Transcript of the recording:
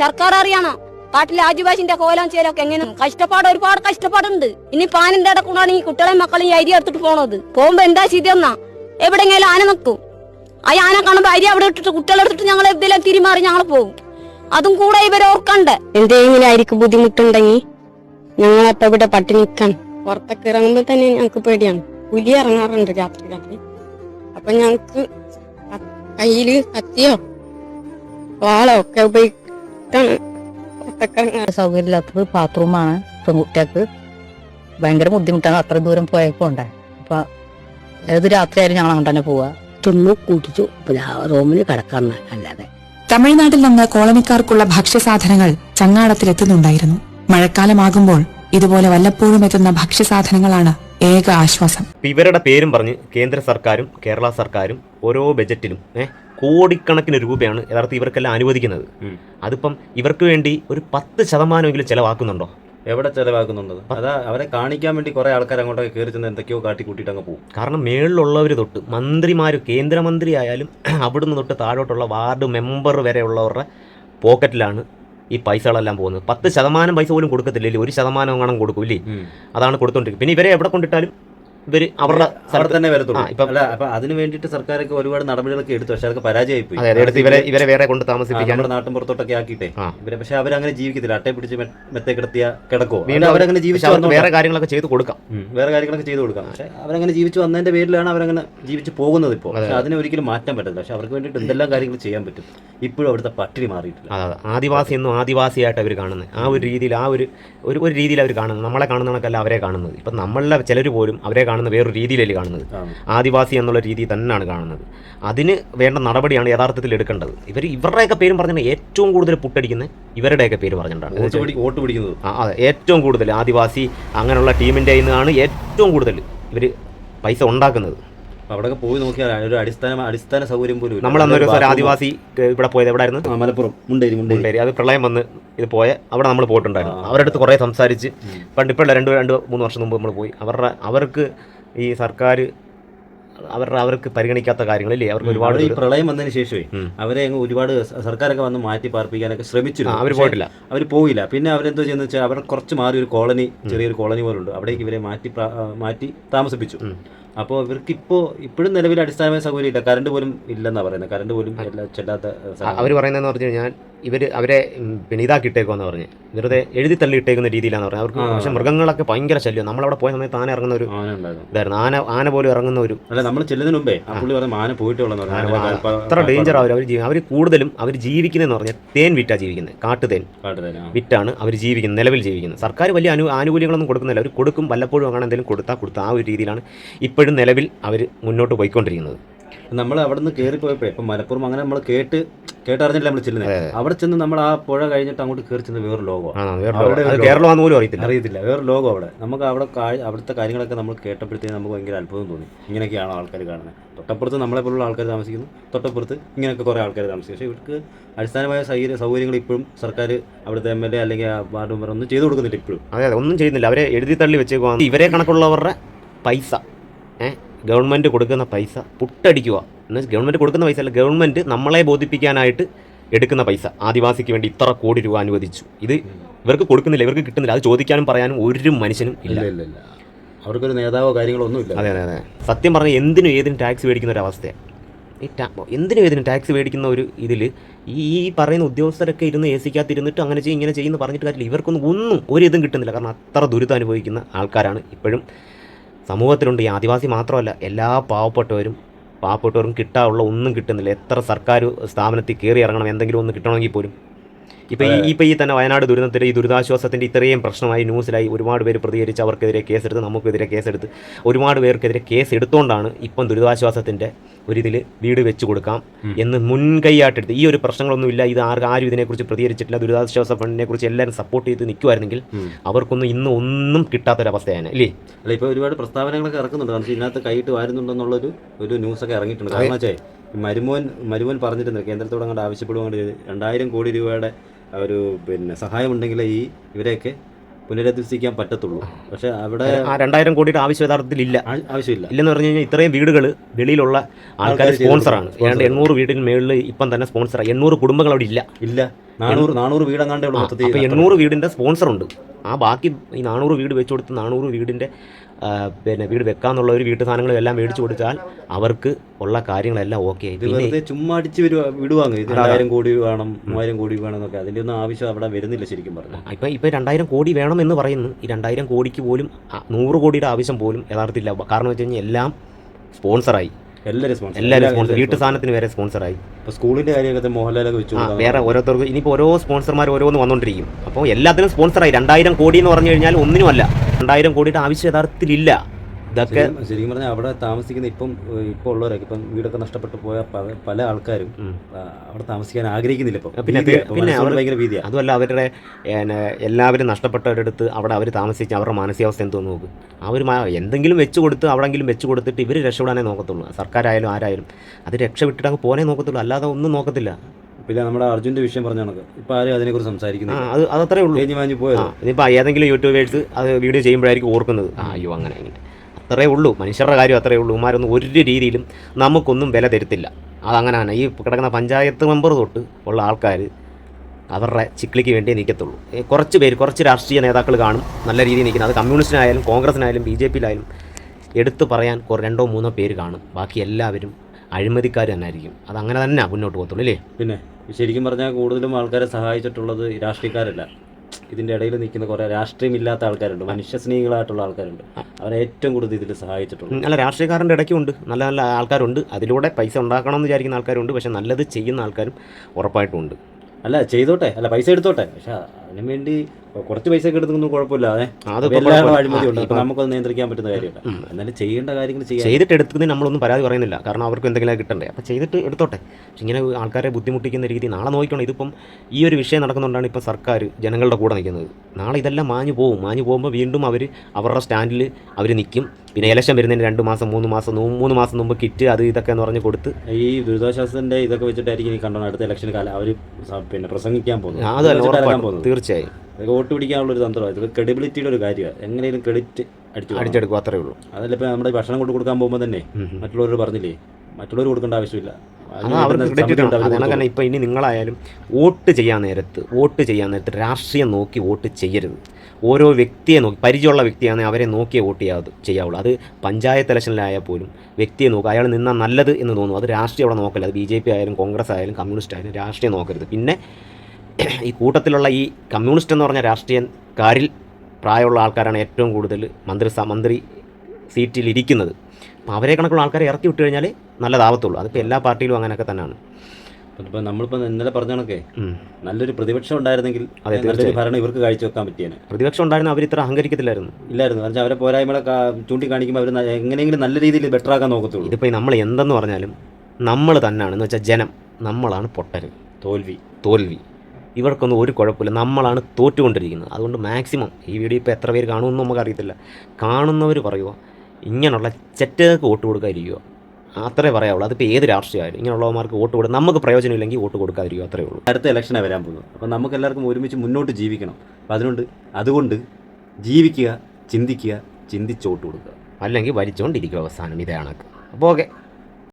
സർക്കാർ അറിയണം കാട്ടിലെ ആദിവാസിന്റെ കോലം ചെയ്യലൊക്കെ എങ്ങനെ കഷ്ടപ്പാട് ഒരുപാട് കഷ്ടപ്പാടുണ്ട്. ഇനി പാനിന്റെ ഇടക്കൂടാണ് ഈ കുട്ടികളെയും മക്കളെയും അരി എടുത്തിട്ട് പോണത്. പോകുമ്പോ എന്താ ചെയ്തെന്നാ എവിടെങ്കിലും ആന നിൽക്കും. ആ ആന കാണുമ്പോ അരി അവിടെ ഇട്ടിട്ട് കുട്ടികളെ എടുത്തിട്ട് ഞങ്ങൾ എന്തെങ്കിലും തിരിമാറി ഞങ്ങൾ പോകും അതും കൂടെ ഇവരെ ഓർക്കണ്ടേ? ഇങ്ങനെ ആയിരിക്കും ബുദ്ധിമുട്ടുണ്ടെങ്കിൽ ഞങ്ങളപ്പോ ഇവിടെ പട്ടി നിൽക്കണം പുറത്തൊക്കെ ഇറങ്ങുമ്പോ തന്നെ ഞങ്ങൾക്ക് പേടിയാണ്. പുലി ഇറങ്ങാറുണ്ട് രാത്രി രാത്രി. അപ്പൊ ഞങ്ങൾക്ക് കയ്യിൽ കത്തിയോ? വാളോ ഒക്കെ ഉപയോഗിക്കാണ് ഇറങ്ങാറ് സൗകര്യമില്ലാത്തത് ബാത്റൂമാണ് പെൺകുട്ടികൾക്ക് ഭയങ്കര ബുദ്ധിമുട്ടാണ്. അത്ര ദൂരം പോയപ്പോ ഉണ്ടേ. അപ്പൊ ഏത് രാത്രിയായാലും ഞങ്ങൾ അങ്ങനെ തന്നെ പോവാ. തിന്നു കൂട്ടിച്ചു റൂമിൽ കിടക്കാന്ന് അല്ലാതെ. തമിഴ്നാട്ടിൽ നിന്ന് കോളനിക്കാർക്കുള്ള ഭക്ഷ്യസാധനങ്ങൾ ചങ്ങാടത്തിലെത്തുന്നുണ്ടായിരുന്നു മഴക്കാലമാകുമ്പോൾ ഇതുപോലെ വല്ലപ്പോഴും എത്തുന്ന ഭക്ഷ്യസാധനങ്ങളാണ് ഏക ആശ്വാസം. ഇവരുടെ പേരും പറഞ്ഞ് കേന്ദ്ര സർക്കാരും കേരള സർക്കാരും ഓരോ ബജറ്റിലും ഏഹ് കോടിക്കണക്കിന് രൂപയാണ് യഥാർത്ഥം ഇവർക്കെല്ലാം അനുവദിക്കുന്നത്. അതിപ്പം ഇവർക്ക് വേണ്ടി ഒരു പത്ത് ശതമാനമെങ്കിലും ചിലവാക്കുന്നുണ്ടോ? എവിടെ ചെലവാക്കുന്നുണ്ട്? അതാ അവരെ കാണിക്കാൻ വേണ്ടി കുറെ ആൾക്കാർ അങ്ങോട്ടൊക്കെ കയറി ചെന്ന് എന്തൊക്കെയോ കാട്ടി കൂട്ടിയിട്ട് അങ്ങ് പോകും. കാരണം മേളിലുള്ളവർ തൊട്ട് മന്ത്രിമാർ കേന്ദ്രമന്ത്രി ആയാലും അവിടുന്ന് തൊട്ട് താഴോട്ടുള്ള വാർഡ് മെമ്പർ വരെയുള്ളവരുടെ പോക്കറ്റിലാണ് ഈ പൈസകളെല്ലാം പോകുന്നത്. പത്ത് ശതമാനം പൈസ പോലും കൊടുക്കത്തില്ലേ? ഒരു ശതമാനം കാണാൻ കൊടുക്കൂല്ലേ അതാണ് കൊടുത്തോണ്ടിരിക്കുന്നത്. പിന്നെ ഇവരെ എവിടെ കൊണ്ടിട്ടാലും ഇവർ അവരുടെ അവിടെ സ്ഥലത്ത് തന്നെ വരത്തുള്ളൂ. അതിന് വേണ്ടിയിട്ട് സർക്കാരൊക്കെ ഒരുപാട് നടപടികളൊക്കെ എടുത്തു. പക്ഷെ അതൊക്കെ പരാജയമായി. പോയി ഇവരെ ഇവരെ വേറെ കൊണ്ട് താമസിപ്പിക്കാൻ. നമ്മുടെ നാട്ടിൻ പുറത്തോട്ടൊക്കെ ആക്കിയിട്ടേ. ഇവരെ പക്ഷെ അവരങ്ങനെ ജീവിക്കത്തില്ല. അട്ടയെ പിടിച്ച് മെത്തെ കിടത്തിയ കിടക്കോ അവരങ്ങനെ ജീവിച്ചു വേറെ കാര്യങ്ങളൊക്കെ ചെയ്ത് കൊടുക്കാം. വേറെ കാര്യങ്ങളൊക്കെ ചെയ്തു കൊടുക്കാം. പക്ഷെ അവരങ്ങനെ ജീവിച്ചു വന്നതിന്റെ പേരിലാണ് അവരങ്ങനെ ജീവിച്ചു പോകുന്നത് ഇപ്പോൾ. പക്ഷെ അതിനെ ഒരിക്കലും മാറ്റാൻ പറ്റില്ല പക്ഷെ അവർക്ക് വേണ്ടിയിട്ട് എന്തെല്ലാം കാര്യങ്ങൾ ചെയ്യാൻ പറ്റും? ഇപ്പോഴും അവിടുത്തെ പട്ടിണി മാറിയിട്ടില്ല. ആദിവാസി എന്നും ആദിവാസിയായിട്ട് അവർ കാണുന്നത്. ആ ഒരു രീതിയിൽ ആ ഒരു ഒരു രീതിയിൽ അവർ കാണുന്നത്. നമ്മളെ കാണുന്ന കണക്കല്ല അവരെ കാണുന്നത്. ഇപ്പം നമ്മളിലെ ചിലർ പോലും അവരെ കാണുന്ന വേറൊരു രീതിയിലല്ലേ കാണുന്നത്. ആദിവാസി എന്നുള്ള രീതി തന്നെയാണ് കാണുന്നത്. അതിന് വേണ്ട നടപടിയാണ് യഥാർത്ഥത്തിൽ എടുക്കേണ്ടത്. ഇവർ ഇവരുടെയൊക്കെ പേരും പറഞ്ഞാൽ ഏറ്റവും കൂടുതൽ പുട്ടടിക്കുന്നത് ഇവരുടെയൊക്കെ പേര് പറഞ്ഞിട്ടാണ് വോട്ട് പിടി വോട്ട് പിടിക്കുന്നത്. ആ അതെ ഏറ്റവും കൂടുതൽ ആദിവാസി അങ്ങനെയുള്ള ടീമിന്റെ നിന്നാണ് ഏറ്റവും കൂടുതൽ ഇവർ പൈസ ഉണ്ടാക്കുന്നത്. അപ്പൊ അവിടെയൊക്കെ പോയി നോക്കിയാൽ ഒരു അടിസ്ഥാന അടിസ്ഥാന സൗകര്യം പോലും. നമ്മൾ അന്നൊരു ദിവസം ആദിവാസി ഇവിടെ പോയത് എവിടെയായിരുന്നു ആയിരുന്നു മലപ്പുറം മുണ്ടേരി മുണ്ടേരി. അത് പ്രളയം വന്ന് ഇത് പോയ അവിടെ നമ്മൾ പോയിട്ടുണ്ടായിരുന്നു. അവരുടെ അടുത്ത് കുറേ സംസാരിച്ച്. പണ്ട് ഇപ്പോഴല്ല രണ്ട് രണ്ട് മൂന്ന് വർഷം മുമ്പ് നമ്മൾ പോയി. അവരുടെ അവർക്ക് ഈ സർക്കാർ അവരുടെ അവർക്ക് പരിഗണിക്കാത്ത കാര്യങ്ങളില്ലേ? അവർക്ക് ഒരുപാട് ഈ പ്രളയം വന്നതിന് ശേഷമേ അവരെ അങ്ങ് ഒരുപാട് സർക്കാരൊക്കെ വന്ന് മാറ്റി പാർപ്പിക്കാനൊക്കെ ശ്രമിച്ചിരുന്നു. അവർ പോയിട്ടില്ല. അവർ പോയില്ല. പിന്നെ അവരെന്തോ ചെയ്യുന്നത് വെച്ചാൽ അവർ കുറച്ച് മാറി ഒരു കോളനി ചെറിയൊരു കോളനി പോലുണ്ട്. അവിടേക്ക് ഇവരെ മാറ്റി മാറ്റി താമസിപ്പിച്ചു. അപ്പോൾ ഇവർക്ക് ഇപ്പോൾ ഇപ്പോഴും നിലവിൽ അടിസ്ഥാനമായ സൗകര്യം ഇല്ല. കറണ്ട് പോലും ഇല്ലെന്നാണ് പറയുന്നത്. കറണ്ട് പോലും എല്ലാ ചെല്ലാത്ത അവർ പറയുന്നതെന്ന് പറഞ്ഞു കഴിഞ്ഞാൽ ഇവർ അവരെ പിന്നെ എന്ന് പറഞ്ഞ്. വെറുതെ എഴുതി തള്ളി ഇട്ടേക്കുന്ന രീതിയിലാണ് പറഞ്ഞത് അവർക്ക്. പക്ഷെ മൃഗങ്ങളൊക്കെ ഭയങ്കര ശല്യം നമ്മളവിടെ പോയ സമയത്ത് ആന ഇറങ്ങുന്ന ഒരു ഇതായിരുന്നു. ആന ആന പോലും ഇറങ്ങുന്ന ഒരു അല്ല നമ്മൾ ചെല്ലുന്നതിന് മുമ്പേ പുള്ളി പറഞ്ഞ ആന ആന അത്ര ഡേഞ്ചർ അവർ അവർ അവർ കൂടുതലും അവർ ജീവിക്കുന്നതെന്ന് പറഞ്ഞാൽ തേൻ വിറ്റാ ജീവിക്കുന്നത്. കാട്ടുതേൻ. വിറ്റാണ് അവർ ജീവിക്കുന്നത് നിലവിൽ ജീവിക്കുന്നത്. സർക്കാർ വലിയ അനു ആനുകൂല്യങ്ങളൊന്നും കൊടുക്കുന്നില്ല. അവർ കൊടുക്കും വല്ലപ്പോഴും അങ്ങനെ എന്തെങ്കിലും കൊടുത്താൽ കൊടുത്താൽ ആ ഒരു രീതിയിലാണ്. ഇപ്പോഴും നിലവിൽ അവർ മുന്നോട്ട് പോയിക്കൊണ്ടിരിക്കുന്നത്. നമ്മൾ അവിടെ നിന്ന് കയറി പോയപ്പോഴേ ഇപ്പം മലപ്പുറം അങ്ങനെ നമ്മൾ കേട്ട് കേട്ടറിഞ്ഞില്ല നമ്മൾ ചെല്ലുന്നത് അവിടെ ചെന്ന് നമ്മൾ ആ പുഴ കഴിഞ്ഞിട്ട് അങ്ങോട്ട് കയറി ചെന്ന് വേറെ ലോകമാണ് കേരളമാണെന്ന് പോലും അറിയത്തില്ല. അറിയത്തില്ല. വേറെ ലോകം അവിടെ. നമുക്ക് അവിടെ അവിടുത്തെ കാര്യങ്ങളൊക്കെ നമ്മൾ കേട്ടപ്പോഴത്തേക്ക് നമുക്ക് ഭയങ്കര അത്ഭുതം തോന്നി. ഇങ്ങനെയൊക്കെയാണ് ആൾക്കാർ കാണുന്നത് തൊട്ടപ്പുറത്ത് നമ്മളെ പോലുള്ള ആൾക്കാർ താമസിക്കുന്നു. തൊട്ടപ്പുറത്ത് ഇങ്ങനെയൊക്കെ കുറേ ആൾക്കാർ താമസിക്കും പക്ഷേ ഇവർക്ക് അടിസ്ഥാനമായ സൗകര്യ സൗകര്യങ്ങൾ ഇപ്പോഴും സർക്കാർ അവിടുത്തെ എം എൽ എ അല്ലെങ്കിൽ വാർഡ് മെമ്പർ ഒന്നും ചെയ്തു കൊടുക്കുന്നില്ല ഇപ്പോഴും. അതെ അതെ. ഒന്നും ചെയ്യുന്നില്ല അവരെ എഴുതി തള്ളി വെച്ചേക്കുവാണ്. ഇവരെ കണക്കുള്ളവരുടെ പൈസ. ഗവൺമെന്റ് കൊടുക്കുന്ന പൈസ പുട്ടടിക്കുക. എന്നാൽ ഗവൺമെന്റ് കൊടുക്കുന്ന പൈസ അല്ല ഗവൺമെന്റ് നമ്മളെ ബോധിപ്പിക്കാനായിട്ട് എടുക്കുന്ന പൈസ. ആദിവാസിക്ക് വേണ്ടി ഇത്ര കോടി രൂപ അനുവദിച്ചു. ഇത് ഇവർക്ക് കൊടുക്കുന്നില്ല ഇവർക്ക് കിട്ടുന്നില്ല. അത് ചോദിക്കാനും പറയാനും ഒരു മനുഷ്യനും ഇല്ല. ഇല്ല അവർക്കൊരു നേതാവോ കാര്യങ്ങളോ ഒന്നും ഇല്ല. അതെ അതെ അതെ. സത്യം പറഞ്ഞാൽ എന്തിനും ഏതിനും ടാക്സ് മേടിക്കുന്ന ഒരു അവസ്ഥയാണ് ഈ ടാ എന്തിനും ഏതിനും ടാക്സ് മേടിക്കുന്ന ഒരു ഇതിൽ ഈ ഈ പറയുന്ന ഉദ്യോഗസ്ഥരൊക്കെ ഇരുന്ന് എ സിക്കകത്ത് ഇരുന്നിട്ട് അങ്ങനെ ചെയ്യും ഇങ്ങനെ ചെയ്യുന്നു പറഞ്ഞിട്ട് കാര്യമില്ല. ഇവർക്കൊന്നും ഒന്നും ഒരു ഇതും കിട്ടുന്നില്ല. കാരണം അത്ര ദുരിതം അനുഭവിക്കുന്ന ആൾക്കാരാണ് ഇപ്പോഴും. സമൂഹത്തിലുണ്ട്. ഈ ആദിവാസി മാത്രമല്ല എല്ലാ പാവപ്പെട്ടവരും പാവപ്പെട്ടവരും കിട്ടാനുള്ള ഒന്നും കിട്ടുന്നില്ല. എത്ര സർക്കാർ സ്ഥാപനത്തിൽ കയറി ഇറങ്ങണം എന്തെങ്കിലും ഒന്ന് കിട്ടണമെങ്കിൽ പോലും. ഇപ്പോൾ ഈ ഇപ്പൊ ഈ തന്നെ വയനാട് ദുരന്തത്തിൽ ഈ ദുരിതാശ്വാസത്തിന്റെ ഇത്രയും പ്രശ്നമായി ന്യൂസിലായി ഒരുപാട് പേര് പ്രതികരിച്ച് അവർക്കെതിരെ കേസെടുത്ത് നമുക്കെതിരെ കേസെടുത്ത് ഒരുപാട് പേർക്കെതിരെ കേസ് എടുത്തുകൊണ്ടാണ് ഇപ്പം ദുരിതാശ്വാസത്തിന്റെ ഒരിതിൽ വീട് വെച്ചു കൊടുക്കാം എന്ന് മുൻകൈയായിട്ടെടുത്ത് ഈ ഒരു പ്രശ്നങ്ങളൊന്നുമില്ല ഇത് ആർക്കും ആരും ഇതിനെക്കുറിച്ച് പ്രതികരിച്ചിട്ടില്ല. ദുരിതാശ്വാസ ഫണ്ടിനെ കുറിച്ച് എല്ലാവരും സപ്പോർട്ട് ചെയ്ത് നിൽക്കുമായിരുന്നെങ്കിൽ. അവർക്കൊന്നും ഇന്ന് ഒന്നും കിട്ടാത്തൊരവസ്ഥയാണ് അല്ലേ അല്ല ഇപ്പോൾ ഒരുപാട് പ്രസ്താവനകളൊക്കെ ഇറക്കുന്നുണ്ട്. കാരണം ഇതിനകത്ത് കൈയിട്ട് വാരുന്നുണ്ടെന്നുള്ളൊരു ഒരു ന്യൂസൊക്കെ ഇറങ്ങിയിട്ടുണ്ട്. കാരണം വെച്ചേ ഈ മരുമോൻ മരുമോൻ പറഞ്ഞിരുന്നു കേന്ദ്രത്തോട് അങ്ങോട്ട് ആവശ്യപ്പെടുവാണ്ട് രണ്ടായിരം കോടി രൂപയുടെ ഒരു പിന്നെ സഹായം ഉണ്ടെങ്കിൽ ഈ ഇവരെയൊക്കെ പുനരധിവസിക്കാൻ പറ്റത്തുള്ളൂ. പക്ഷെ അവിടെ ആ രണ്ടായിരം കോടിയുടെ ആവശ്യം യഥാർത്ഥത്തിൽ ഇല്ല. ആവശ്യമില്ല. ഇല്ലെന്ന് പറഞ്ഞു കഴിഞ്ഞാൽ ഇത്രയും വീടുകൾ വെളിയിലുള്ള ആൾക്കാർ സ്പോൺസറാണ്. ഏതാണ്ട് എണ്ണൂറ് വീടിന് മേളിൽ ഇപ്പം തന്നെ സ്പോൺസറാണ് എണ്ണൂറ് കുടുംബങ്ങൾ അവിടെ ഇല്ല. ഇല്ല. നാനൂറ് നാനൂറ് വീടങ്ങാണ്ടേ അപ്പോൾ എണ്ണൂറ് വീടിന്റെ സ്പോൺസർ ഉണ്ട്. ആ ബാക്കി ഈ നാനൂറ് വീട് വെച്ച് കൊടുത്ത് നാനൂറ് വീടിന്റെ പിന്നെ വീട് വെക്കാന്നുള്ള ഒരു വീട്ടു സാധനങ്ങളും എല്ലാം മേടിച്ചു കൊടുത്താൽ അവർക്ക് ഉള്ള കാര്യങ്ങളെല്ലാം ഓക്കെ. വെറുതെ ചുമ്മാ അടിച്ച് വിടുവാങ്ങ്. ഇത് രണ്ടായിരം കോടി വേണം മൂവായിരം കോടി വേണം എന്നൊക്കെ. അതിന്റെ ഒന്നും ആവശ്യം അവിടെ വരുന്നില്ല ശരിക്കും പറഞ്ഞു ഇപ്പം ഇപ്പം രണ്ടായിരം കോടി വേണം എന്ന് പറയുന്നു. ഈ രണ്ടായിരം കോടിക്ക് പോലും നൂറ് കോടിയുടെ ആവശ്യം പോലും യഥാർത്ഥത്തില്ല കാരണം വെച്ച് കഴിഞ്ഞാൽ എല്ലാം സ്പോൺസറായി. എല്ലാവരും സ്പോൺസർ എല്ലാവരും സ്പോൺസർ വീട്ടു സാധനത്തിന് വരെ സ്പോൺസറായി. സ്കൂളിന്റെ കാര്യമൊക്കെ മോഹൻലാലൊക്കെ വെച്ചു ആ വേറെ ഓരോരുത്തർക്കും ഇനിയിപ്പോൾ ഓരോ സ്പോൺസർമാർ ഓരോന്ന് വന്നുകൊണ്ടിരിക്കും അപ്പോൾ എല്ലാത്തിനും സ്പോൺസറായി. രണ്ടായിരം കോടി എന്ന് പറഞ്ഞു കഴിഞ്ഞാൽ ഒന്നിനും ഒന്നിനുമല്ല. രണ്ടായിരം കോടിയുടെ ആവശ്യം യഥാർത്ഥത്തിലില്ല. ഇതൊക്കെ ശരിക്കും- പറഞ്ഞാൽ അവിടെ താമസിക്കുന്ന ഇപ്പം ഏഹ്, ഇപ്പം ഉള്ളവരൊക്കെ ഇപ്പം വീടൊക്കെ നഷ്ടപ്പെട്ടു പോയ പല- പല ആൾക്കാരും അവിടെ താമസിക്കാൻ ആഗ്രഹിക്കുന്നില്ല ഇപ്പം. പിന്നെ പിന്നെ അവർ- ഭയങ്കര ഭീതിയാണ് അതുമല്ല അവരുടെ എല്ലാവരും നഷ്ടപ്പെട്ടവരുടെ അടുത്ത് അവിടെ അവർ താമസിച്ച് അവരുടെ മാനസികാവസ്ഥ എന്തോ നോക്ക്. അവർ എന്തെങ്കിലും വെച്ച് കൊടുത്ത് അവിടെങ്കിലും വെച്ച് കൊടുത്തിട്ട് ഇവർ രക്ഷപ്പെടാനേ നോക്കത്തുള്ളൂ. സർക്കാരായാലും ആരായാലും. അത് രക്ഷപ്പെട്ടിട്ട് അങ്ങ് പോനേ നോക്കത്തുള്ളൂ. അല്ലാതെ ഒന്നും നോക്കത്തില്ല. പിന്നെ നമ്മുടെ അർജുന്റെ വിഷയം പറഞ്ഞ കണക്ക്. ഇപ്പൊ ആരും അതിനെക്കുറിച്ച് സംസാരിക്കുന്നത് അത് അതത്രേ ഉള്ളൂ. കഴിഞ്ഞ് വാങ്ങി പോയത്? ഇനിയിപ്പോൾ ഏതെങ്കിലും യൂട്യൂബേഴ്സ് അത് വീഡിയോ ചെയ്യുമ്പോഴായിരിക്കും ഓർക്കുന്നത്. ആ അയ്യോ അങ്ങനെ അങ്ങനെ. അത്രേ ഉള്ളൂ. മനുഷ്യരുടെ കാര്യം അത്രേ ഉള്ളൂ. ഉമാരൊന്നും ഒരു രീതിയിലും നമുക്കൊന്നും വില തരുത്തില്ല. അതങ്ങനെയാണ് ഈ കിടക്കുന്ന പഞ്ചായത്ത് മെമ്പർ തൊട്ട് ഉള്ള ആൾക്കാർ അവരുടെ ചിക്ലിക്ക് വേണ്ടി നിൽക്കത്തുള്ളൂ. കുറച്ച് പേര് കുറച്ച് രാഷ്ട്രീയ നേതാക്കൾ കാണും. നല്ല രീതിയിൽ നിൽക്കുന്നത് അത് കമ്മ്യൂണിസ്റ്റിനായാലും കോൺഗ്രസിനായാലും ബി ജെ പിയിലായാലും എടുത്തു പറയാൻ രണ്ടോ മൂന്നോ പേര് കാണും. ബാക്കി എല്ലാവരും അഴിമതിക്കാർ തന്നെ ആയിരിക്കും അത് അങ്ങനെ തന്നെ മുന്നോട്ട് പോകത്തുള്ളൂ അല്ലേ പിന്നെ ശരിക്കും പറഞ്ഞാൽ കൂടുതലും ആൾക്കാരെ സഹായിച്ചിട്ടുള്ളത് രാഷ്ട്രീയക്കാരല്ല. ഇതിന്റെ ഇടയിൽ നിൽക്കുന്ന കുറേ രാഷ്ട്രീയമില്ലാത്ത ആൾക്കാരുണ്ട് മനുഷ്യസ്നേഹികളായിട്ടുള്ള ആൾക്കാരുണ്ട്. അവരെ ഏറ്റവും കൂടുതൽ ഇതിൽ സഹായിച്ചിട്ടുണ്ട് നല്ല രാഷ്ട്രീയക്കാരന്റെ ഇടയ്ക്കുണ്ട് നല്ല നല്ല ആൾക്കാരുണ്ട്. അതിലൂടെ പൈസ ഉണ്ടാക്കണം എന്ന് വിചാരിക്കുന്ന ആൾക്കാരുണ്ട്. പക്ഷെ നല്ലത് ചെയ്യുന്ന ആൾക്കാരും ഉറപ്പായിട്ടും ഉണ്ട്. അല്ല ചെയ്തോട്ടെ. അല്ല പൈസ എടുത്തോട്ടെ. പക്ഷേ അതിനു വേണ്ടി കുറച്ച് പൈസ ഒക്കെ എടുത്തൊന്നും കുഴപ്പമില്ല. അതെ അഴിമതിയുണ്ട് അപ്പൊ എല്ലാവരും. അഴിമതി ഉണ്ട്. അപ്പൊ ഇപ്പം നമുക്കത് നിയന്ത്രിക്കാൻ പറ്റുന്ന കാര്യമില്ല. എന്നാലും ചെയ്യേണ്ട കാര്യങ്ങൾ ചെയ്തിട്ട് എടുക്കുന്നതിന് നമ്മളൊന്നും പരാതി പറയുന്നില്ല. കാരണം അവർക്ക് എന്തെങ്കിലും കിട്ടണ്ടേ. അപ്പോൾ ചെയ്തിട്ട് എടുത്തോട്ടെ. പക്ഷെ ഇങ്ങനെ ആൾക്കാരെ ബുദ്ധിമുട്ടിക്കുന്ന രീതി നാളെ നോക്കണം ഇതിപ്പം ഈ ഒരു വിഷയം നടക്കുന്നുണ്ടാണ് ഇപ്പോൾ സർക്കാർ ജനങ്ങളുടെ കൂടെ നിൽക്കുന്നത്. നാളെ ഇതെല്ലാം മാഞ്ഞു പോകും മാഞ്ഞു പോകുമ്പോൾ വീണ്ടും അവർ അവരുടെ സ്റ്റാൻഡിൽ അവർ നിൽക്കും. പിന്നെ ഇലക്ഷൻ വരുന്നതിന് രണ്ട് മാസം മൂന്ന് മാസം മൂന്ന് മാസം മുമ്പ് കിറ്റ് അത് ഇതൊക്കെ എന്ന് പറഞ്ഞ് കൊടുത്ത് ഈ ദുരിതാശ്വാസത്തിന്റെ ഇതൊക്കെ വെച്ചിട്ടായിരിക്കും ഈ കണ്ടോ അടുത്ത ഇലക്ഷൻ കാലം അവർ പിന്നെ പ്രസംഗിക്കാൻ പോകുന്നത്. അത് തീർച്ചയായും. ഇതൊക്കെ വോട്ട് പിടിക്കാനുള്ള ഒരു തന്ത്രമാണ് ഇത് ക്രെഡിബിലിറ്റിയുടെ ഒരു കാര്യമാണ്. എങ്ങനെയും ക്രെഡിറ്റ് അടിച്ചു. അടിച്ചെടുക്കും അത്രേ ഉള്ളൂ. അതല്ല ഇപ്പൊ നമ്മുടെ ഭക്ഷണം കൊണ്ട് കൊടുക്കാൻ പോകുമ്പോൾ തന്നെ. മറ്റുള്ളവർ പറഞ്ഞില്ലേ? മറ്റുള്ളവർ കൊടുക്കേണ്ട ആവശ്യമില്ല. കാരണം ഇപ്പം ഇനി നിങ്ങളായാലും വോട്ട് ചെയ്യാൻ നേരത്ത് വോട്ട് ചെയ്യാൻ നേരത്ത് രാഷ്ട്രീയം നോക്കി വോട്ട് ചെയ്യരുത്. ഓരോ വ്യക്തിയെ നോക്കി പരിചയമുള്ള വ്യക്തിയാണെങ്കിൽ അവരെ നോക്കിയേ വോട്ട് ചെയ്യാതെ ചെയ്യാവുള്ളൂ. അത് പഞ്ചായത്ത് ഇലക്ഷനിലായാൽ പോലും വ്യക്തിയെ നോക്കുക അയാൾ നിന്നാൽ നല്ലത് എന്ന് തോന്നുന്നു. അത് രാഷ്ട്രീയം അവിടെ നോക്കല്ല. അത് ബി ജെ പി ആയാലും കോൺഗ്രസ് ആയാലും കമ്മ്യൂണിസ്റ്റ് ആയാലും രാഷ്ട്രീയം നോക്കരുത്. പിന്നെ ഈ കൂട്ടത്തിലുള്ള ഈ കമ്മ്യൂണിസ്റ്റ് എന്ന് പറഞ്ഞ രാഷ്ട്രീയക്കാരിൽ പ്രായമുള്ള ആൾക്കാരാണ് ഏറ്റവും കൂടുതൽ മന്ത്രി മന്ത്രി സീറ്റിൽ ഇരിക്കുന്നത്. അപ്പോൾ അവരെ കണക്കുള്ള ആൾക്കാരെ ഇറക്കി വിട്ട് കഴിഞ്ഞാൽ നല്ലതാവത്തുള്ളൂ. അതിപ്പോൾ എല്ലാ പാർട്ടിയിലും അങ്ങനെയൊക്കെ തന്നെയാണ്. ഇപ്പം നമ്മളിപ്പോൾ ഇന്നലെ പറഞ്ഞ കണക്കെ. നല്ലൊരു പ്രതിപക്ഷം ഉണ്ടായിരുന്നെങ്കിൽ അതെ, നല്ലൊരു തീർച്ചയായും. ഭരണം ഇവർക്ക് കാഴ്ചവെക്കാൻ പറ്റിയാണ് പ്രതിപക്ഷം ഉണ്ടായിരുന്ന അവർ ഇത്ര അഹങ്കരിക്കത്തില്ലായിരുന്നു. ഇല്ലായിരുന്നു. കാരണം അവരെ പോരായ്മകളെ ചൂണ്ടിക്കാണിക്കുമ്പോൾ അവർ എങ്ങനെയെങ്കിലും നല്ല രീതിയിൽ ബെറ്റർ ആക്കാൻ നോക്കത്തുള്ളൂ. ഇതിപ്പോൾ നമ്മൾ എന്തെന്ന് പറഞ്ഞാലും നമ്മൾ തന്നെയാണ് എന്ന് വെച്ചാൽ ജനം. നമ്മളാണ് പൊട്ടര്. തോൽവി. തോൽവി. ഇവർക്കൊന്നും ഒരു കുഴപ്പമില്ല. നമ്മളാണ് തോറ്റുകൊണ്ടിരിക്കുന്നത്. അതുകൊണ്ട് മാക്സിമം ഈ വീഡിയോ ഇപ്പോൾ എത്ര പേര് കാണുമെന്ന് നമുക്കറിയത്തില്ല. കാണുന്നവർ പറയുക ഇങ്ങനെയുള്ള ചെറ്റകൾക്ക് വോട്ട് കൊടുക്കാതിരിക്കുക. അത്രേ പറയാവുള്ളൂ. അതിപ്പോൾ ഏത് രാഷ്ട്രീയമായാലും ഇങ്ങനെയുള്ളവന്മാർക്ക് വോട്ട് കൊടുക്കുക നമുക്ക് പ്രയോജനമില്ലെങ്കിൽ വോട്ട് കൊടുക്കാതിരിക്കുക അത്രേ ഉള്ളൂ. അടുത്ത ഇലക്ഷനെ വരാൻ പോകുന്നത്. അപ്പോൾ നമുക്ക് എല്ലാവർക്കും ഒരുമിച്ച് മുന്നോട്ട് ജീവിക്കണം. അപ്പോൾ അതിനുണ്ട് അതുകൊണ്ട് ജീവിക്കുക ചിന്തിക്കുക ചിന്തിച്ച് വോട്ട് കൊടുക്കുക. അല്ലെങ്കിൽ വലിച്ചുകൊണ്ടിരിക്കുക അവസാനം. ഇതേ കണക്ക് അപ്പോൾ ഓക്കെ